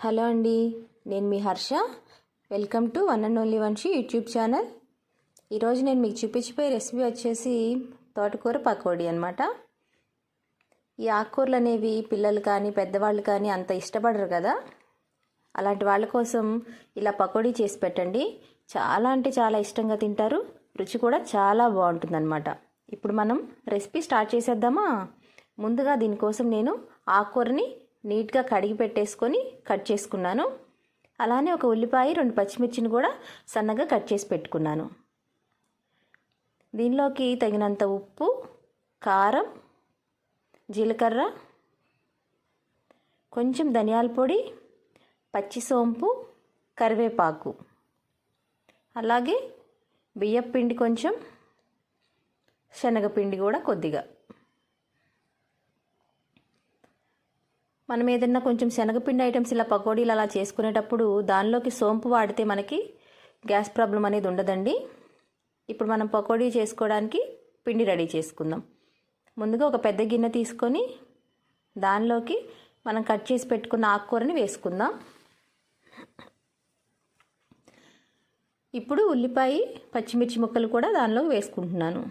Hello అండి నేను మీ Harsha welcome to one and only one she YouTube channel ఈరోజు నేను మీకు చూపించిపోయే రెసిపీ వచ్చేసి తోటకూర పకోడీ అనమాట ఈ ఆకుకూరలు అనేవి పిల్లలు కానీ పెద్దవాళ్ళు కానీ అంత ఇష్టపడరు కదా అలాంటి వాళ్ళ కోసం ఇలా పకోడీ చేసి పెట్టండి చాలా అంటే చాలా ఇష్టంగా తింటారు రుచి కూడా చాలా బాగుంటుంది అనమాట ఇప్పుడు మనం రెసిపీ స్టార్ట్ చేసేద్దామా ముందుగా దీనికోసం నేను ఆకుకూరని నీట్గా కడిగి పెట్టేసుకొని కట్ చేసుకున్నాను అలానే ఒక ఉల్లిపాయ రెండు పచ్చిమిర్చిని కూడా సన్నగా కట్ చేసి పెట్టుకున్నాను దీనిలోకి తగినంత ఉప్పు కారం జీలకర్ర కొంచెం ధనియాల పొడి పచ్చి సోంపు కరివేపాకు అలాగే బియ్యపిండి కొంచెం శనగపిండి కూడా కొద్దిగా మనం ఏదైనా కొంచెం శనగపిండి ఐటమ్స్ ఇలా పకోడీలు అలా చేసుకునేటప్పుడు దానిలోకి సోంపు వాడితే మనకి గ్యాస్ ప్రాబ్లం అనేది ఉండదండి ఇప్పుడు మనం పకోడీ చేసుకోవడానికి పిండి రెడీ చేసుకుందాం ముందుగా ఒక పెద్ద గిన్నె తీసుకొని దానిలోకి మనం కట్ చేసి పెట్టుకున్న ఆకుకూరని వేసుకుందాం ఇప్పుడు ఉల్లిపాయ పచ్చిమిర్చి ముక్కలు కూడా దానిలోకి వేసుకుంటున్నాను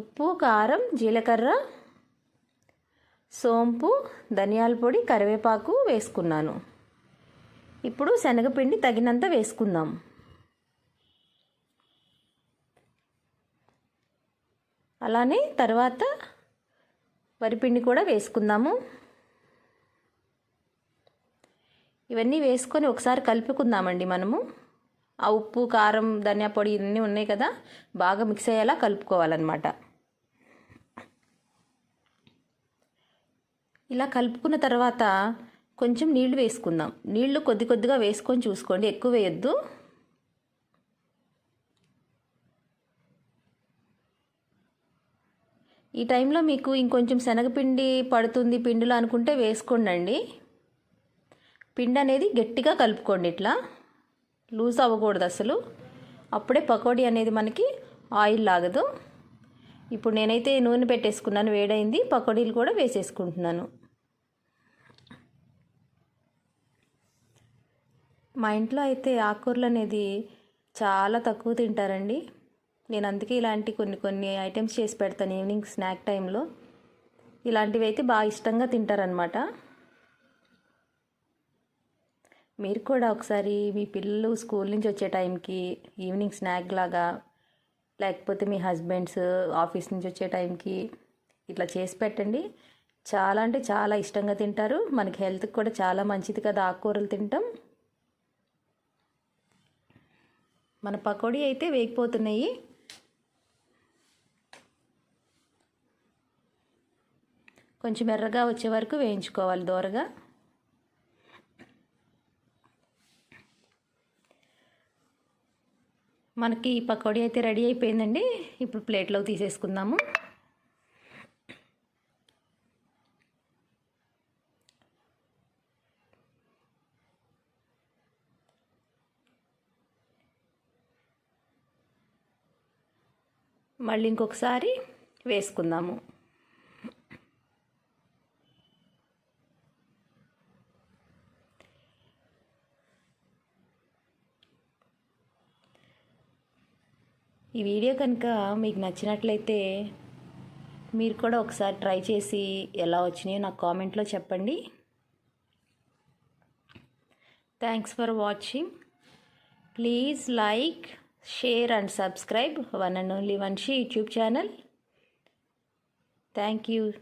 ఉప్పు కారం జీలకర్ర సోంపు ధనియాల పొడి కరివేపాకు వేసుకున్నాను ఇప్పుడు శనగపిండి తగినంత వేసుకుందాం అలానే తర్వాత వరిపిండి కూడా వేసుకుందాము ఇవన్నీ వేసుకొని ఒకసారి కలుపుకుందామండి మనము ఆ ఉప్పు కారం ధనియా పొడి ఇవన్నీ ఉన్నాయి కదా బాగా మిక్స్ అయ్యేలా కలుపుకోవాలన్నమాట ఇలా కలుపుకున్న తర్వాత కొంచెం నీళ్లు వేసుకుందాం నీళ్లు కొద్ది కొద్దిగా వేసుకొని చూసుకోండి ఎక్కువ వేయొద్దు ఈ టైంలో మీకు ఇంకొంచెం శనగపిండి పడుతుంది పిండిలో అనుకుంటే వేసుకోండి పిండి అనేది గట్టిగా కలుపుకోండి ఇట్లా లూజ్ అవ్వకూడదు అసలు అప్పుడే పకోడీ అనేది మనకి ఆయిల్ లాగదు ఇప్పుడు నేనైతే నూనె పెట్టేసుకున్నాను వేడైంది పకోడీలు కూడా వేసేసుకుంటున్నాను మా ఇంట్లో అయితే ఆకుకూరలు అనేది చాలా తక్కువ తింటారండి నేను అందుకే ఇలాంటి కొన్ని కొన్ని ఐటమ్స్ చేసి పెడతాను ఈవినింగ్ స్నాక్ టైంలో ఇలాంటివి అయితే బాగా ఇష్టంగా తింటారనమాట మీరు కూడా ఒకసారి మీ పిల్లలు స్కూల్ నుంచి వచ్చే టైంకి ఈవినింగ్ స్నాక్ లాగా లేకపోతే మీ హస్బెండ్స్ ఆఫీస్ నుంచి వచ్చే టైంకి ఇట్లా చేసి పెట్టండి చాలా అంటే చాలా ఇష్టంగా తింటారు మనకి హెల్త్కి కూడా చాలా మంచిది కదా ఆకుకూరలు తింటాం మన పకోడీ అయితే వేగిపోతున్నాయి కొంచెం ఎర్రగా వచ్చే వరకు వేయించుకోవాలి దూరగా మనకి ఈ పకోడీ అయితే రెడీ అయిపోయిందండి ఇప్పుడు ప్లేట్లో తీసేసుకుందాము మళ్ళీ ఇంకొకసారి వేసుకుందాము ఈ వీడియో కనుక మీకు నచ్చినట్లయితే మీరు కూడా ఒకసారి ట్రై చేసి ఎలా వచ్చినాయో నాకు కామెంట్లో చెప్పండి thanks for watching please like Share and subscribe one and only Vanshi YouTube channel. Thank you.